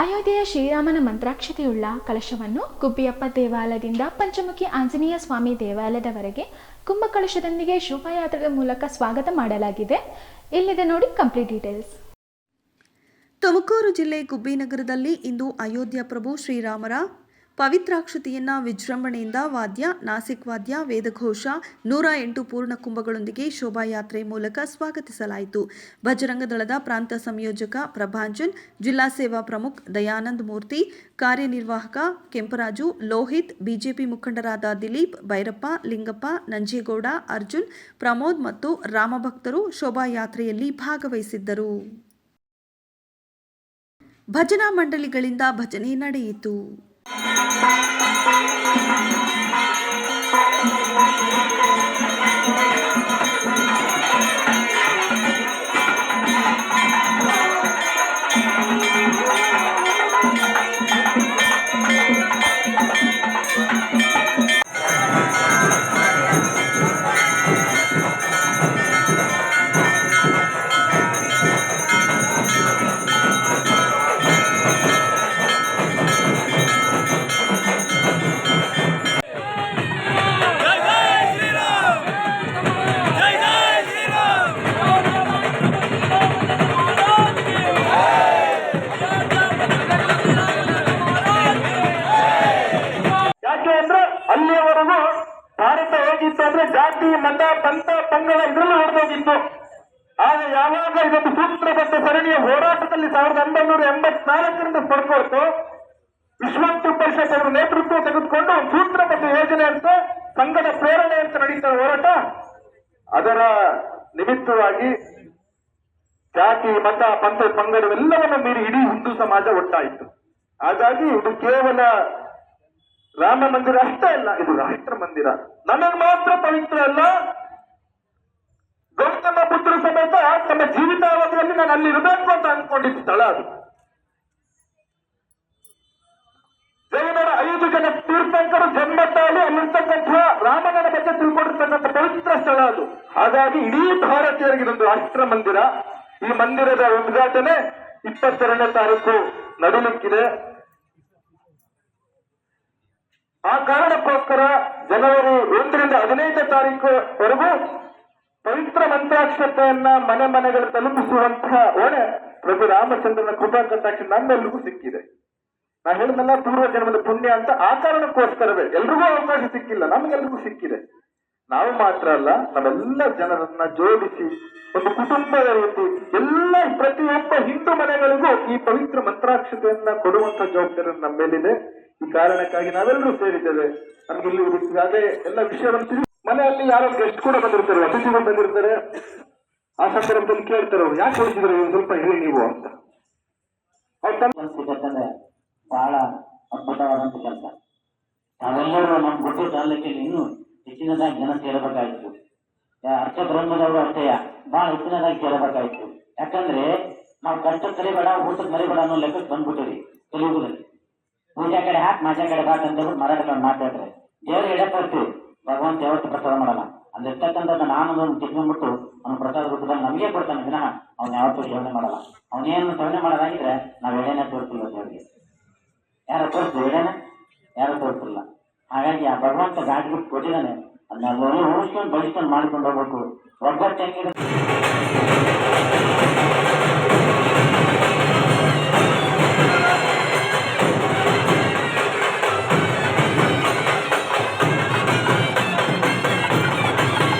ಅಯೋಧ್ಯೆಯ ಶ್ರೀರಾಮನ ಮಂತ್ರಾಕ್ಷತೆಯುಳ್ಳ ಕಲಶವನ್ನು ಗುಬ್ಬಿಯಪ್ಪ ದೇವಾಲಯದಿಂದ ಪಂಚಮುಖಿ ಆಂಜನೇಯ ಸ್ವಾಮಿ ದೇವಾಲಯದವರೆಗೆ ಕುಂಭಕಲಶದೊಂದಿಗೆ ಶೋಭಾಯಾತ್ರೆಯ ಮೂಲಕ ಸ್ವಾಗತ ಮಾಡಲಾಗಿದೆ. ಇಲ್ಲಿದೆ ನೋಡಿ ಕಂಪ್ಲೀಟ್ ಡೀಟೇಲ್ಸ್. ತುಮಕೂರು ಜಿಲ್ಲೆ ಗುಬ್ಬಿನಗರದಲ್ಲಿ ಇಂದು ಅಯೋಧ್ಯ ಪ್ರಭು ಶ್ರೀರಾಮರ ಪವಿತ್ರಾಕ್ಷತೆಯನ್ನ ವಿಜೃಂಭಣೆಯಿಂದ ವಾದ್ಯ, ನಾಸಿಕ್ ವಾದ್ಯ, ವೇದಘೋಷ, ನೂರ ಎಂಟು ಪೂರ್ಣ ಕುಂಭಗಳೊಂದಿಗೆ ಶೋಭಾಯಾತ್ರೆ ಮೂಲಕ ಸ್ವಾಗತಿಸಲಾಯಿತು. ಭಜರಂಗದಳದ ಪ್ರಾಂತ ಸಂಯೋಜಕ ಪ್ರಭಾಂಜನ್, ಜಿಲ್ಲಾ ಸೇವಾ ಪ್ರಮುಖ್ ದಯಾನಂದ್ ಮೂರ್ತಿ, ಕಾರ್ಯನಿರ್ವಾಹಕ ಕೆಂಪರಾಜು, ಲೋಹಿತ್, ಬಿಜೆಪಿ ಮುಖಂಡರಾದ ದಿಲೀಪ್, ಭೈರಪ್ಪ, ಲಿಂಗಪ್ಪ, ನಂಜೇಗೌಡ, ಅರ್ಜುನ್, ಪ್ರಮೋದ್ ಮತ್ತು ರಾಮಭಕ್ತರು ಶೋಭಾಯಾತ್ರೆಯಲ್ಲಿ ಭಾಗವಹಿಸಿದ್ದರು. ಭಜನಾ ಮಂಡಳಿಗಳಿಂದ ಭಜನೆ ನಡೆಯಿತು. Thank you. ಜಾತಿ, ಮತ, ಪಂಥ, ಪಂಗಡ ಇದರಲ್ಲಿ ಹೊಡೆದೋಗಿತ್ತು ಆಗ ಯಾವಾಗ ಇದೊಂದು ಸೂತ್ರಬದ್ಧ ಸರಣಿಯ ಹೋರಾಟದಲ್ಲಿ ಸಾವಿರದ ಒಂಬೈನೂರ ಎಂಬತ್ನಾಲ್ಕರಿಂದ ಪಡ್ಕೊಳ್ತು ವಿಶ್ವತ್ತು ಪರಿಷತ್ ಅವರ ನೇತೃತ್ವ ತೆಗೆದುಕೊಂಡು ಸೂತ್ರ ಸೂತ್ರಬದ್ಧ ಯೋಜನೆ ಅಂತ ಸಂಘದ ಪ್ರೇರಣೆ ಅಂತ ನಡೀತ ಹೋರಾಟ. ಅದರ ನಿಮಿತ್ತವಾಗಿ ಜಾತಿ, ಮತ, ಪಂಥ, ಪಂಗಡವೆಲ್ಲವನ್ನು ಮೀರಿ ಇಡೀ ಹಿಂದೂ ಸಮಾಜ ಒಟ್ಟಾಯಿತು. ಹಾಗಾಗಿ ಇದು ಕೇವಲ ರಾಮ ಮಂದಿರ ಅಷ್ಟೇ ಅಲ್ಲ, ಇದು ರಾಷ್ಟ್ರ ಮಂದಿರ. ನನಗೆ ಮಾತ್ರ ಪವಿತ್ರ ಅಲ್ಲ, ಗೌತಮ ಪುತ್ರ ಸಮೇತ ತಮ್ಮ ಜೀವಿತಾವಧಿಯಲ್ಲಿ ನಾನು ಅಲ್ಲಿ ಇರಬೇಕು ಅಂತ ಅನ್ಕೊಂಡಿದ್ದ ಸ್ಥಳ ಅದು. ಜೈನರ ಐದು ಜನ ತೀರ್ಥಂಕರು ಜನ್ಮತ್ತಾಲಿ ಅಲ್ಲಿರ್ತಕ್ಕಂಥ ರಾಮನ ಬಗ್ಗೆ ತಿಳ್ಕೊಂಡಿರ್ತಕ್ಕಂಥ ಪವಿತ್ರ ಸ್ಥಳ ಅದು. ಹಾಗಾಗಿ ಇಡೀ ಭಾರತೀಯರಿಗೆ ಇದೊಂದು ರಾಷ್ಟ್ರ ಮಂದಿರ. ಈ ಮಂದಿರದ ಉದ್ಘಾಟನೆ ಇಪ್ಪತ್ತೆರಡನೇ ತಾರೀಕು ನಡೀಲಿಕ್ಕಿದೆ ಆ ಕಾರಣಕ್ಕೋಸ್ಕರ ಜನವರಿ ಒಂದರಿಂದ ಹದಿನೈದನೇ ತಾರೀಕುವರೆಗೂ ಪವಿತ್ರ ಮಂತ್ರಾಕ್ಷತೆಯನ್ನ ಮನೆ ಮನೆಗಳು ತಲುಪಿಸುವಂತಹ ಹೊಣೆ ಪ್ರಭು ರಾಮಚಂದ್ರನ ಕೃಪಾ ನಮ್ಮೆಲ್ಲರಿಗೂ ಸಿಕ್ಕಿದೆ. ನಾ ಹೇಳಿದ್ನಲ್ಲ, ಪೂರ್ವ ಜನ್ಮದ ಪುಣ್ಯ ಅಂತ ಆ ಕಾರಣಕ್ಕೋಸ್ಕರವೇ. ಎಲ್ರಿಗೂ ಅವಕಾಶ ಸಿಕ್ಕಿಲ್ಲ, ನಮಗೆಲ್ರಿಗೂ ಸಿಕ್ಕಿದೆ. ನಾವು ಮಾತ್ರ ಅಲ್ಲ ನಾವೆಲ್ಲ ಜನರನ್ನ ಜೋಡಿಸಿ ಒಂದು ಕುಟುಂಬದ ರೀತಿ ಎಲ್ಲ ಪ್ರತಿಯೊಬ್ಬ ಹಿಂದೂ ಮನೆಗಳಿಗೂ ಈ ಪವಿತ್ರ ಮಂತ್ರಾಕ್ಷತೆಯನ್ನ ಕೊಡುವಂತ ಜವಾಬ್ದಾರಿ ನಮ್ಮ ಮೇಲಿದೆ ಈ ಕಾರಣಕ್ಕಾಗಿ ನಾವೆಲ್ಲರೂ ಸೇರಿದ್ದೇವೆ. ನಮ್ಗೆ ಇಲ್ಲಿ ಅದೇ ಎಲ್ಲ ವಿಷಯವನ್ನು ತಿಳಿ ಮನೆಯಲ್ಲಿ ಯಾರೋ ಗೆಸ್ಟ್ ಕೂಡ ಬಂದಿರ್ತಾರೆ ಅತಿಥಿಗಳು ಬಂದಿರ್ತಾರೆ. ಆ ಸಂದರ್ಭದಲ್ಲಿ ಕೇಳ್ತಾರೆ ಅವ್ರು, ಯಾಕೆ ಹೊಡಿಸಿದ್ರೆ ಸ್ವಲ್ಪ ಹೇಳಿ ನೀವು ಅಂತ. ಬಹಳ ಅದ್ಭುತವಾದಂತ ಕೆಲಸ. ನಾವೆಲ್ಲರೂ ನಮ್ಮ ಗುಡ್ಡು ತಾಲೂಕಿನಲ್ಲಿ ಇನ್ನೂ ಹೆಚ್ಚಿನದಾಗಿ ಜನ ಸೇರಬೇಕಾಯಿತು. ಅರ್ಥ ಬ್ರಹ್ಮದವರು ಅಷ್ಟೇಯ ಬಹಳ ಹೆಚ್ಚಿನದಾಗಿ ಸೇರಬೇಕಾಯಿತು. ಯಾಕಂದ್ರೆ, ನಾವು ಕಷ್ಟ ಕರಿಬೇಡ ಊಟಕ್ಕೆ ಮರಿಬೇಡ ಅನ್ನೋ ಲೆಕ್ಕಕ್ಕೆ ಬಂದ್ಬಿಟ್ಟಿವಿ ತೆಲುಗುದಲ್ಲಿ ಪೂಜಾ ಕಡೆ ಹಾಕಿ, ಮಾಜಾ ಕಡೆ ಬಾ ಅಂತ ಹೇಳ್ಬಿಟ್ಟು ಮರಾಠ ಮಾತಾಡ್ತಾರೆ ದೇವ್ರು ಎಡೆ ಕೊಡ್ತೀವಿ ಭಗವಂತ ಯಾವತ್ತು ಪ್ರಸಾದ ಮಾಡಲ್ಲ. ಅಲ್ಲಿರ್ತಕ್ಕಂಥ ನಾನು ಒಂದು ತಿಳ್ಕೊಂಡ್ಬಿಟ್ಟು ಅವ್ನ ಪ್ರಸಾದ ರೂಪದಲ್ಲಿ ನಮಗೆ ಕೊಡ್ತಾನೆ ದಿನ ಅವ್ನು ಯಾವತ್ತೂ ಸೇವನೆ ಮಾಡಲ್ಲ. ಅವನೇನು ಸೇವನೆ ಮಾಡೋದಾಗಿದ್ರೆ ನಾವು ಎಳೆನೇ ತೋರಿಸಿಲ್ಲ ದೇವರಿಗೆ. ಯಾರು ತೋರಿಸ್ತೀವಿ ಎಡೆನ ಯಾರು ತೋರಿಸಿಲ್ಲ ಹಾಗಾಗಿ ಆ ಭಗವಂತ ಗಾಡಿ ಬಿಟ್ಟು ಕೊಟ್ಟಿದ್ದಾನೆ. ಅದನ್ನೆಲ್ಲರೂ ಉಳಿಸ್ಕೊಂಡು ಬಳಸ್ಕೊಂಡು ಮಾಡ್ಕೊಂಡು ಹೋಗ್ಬೇಕು. ಹೆಂಗಿದೆ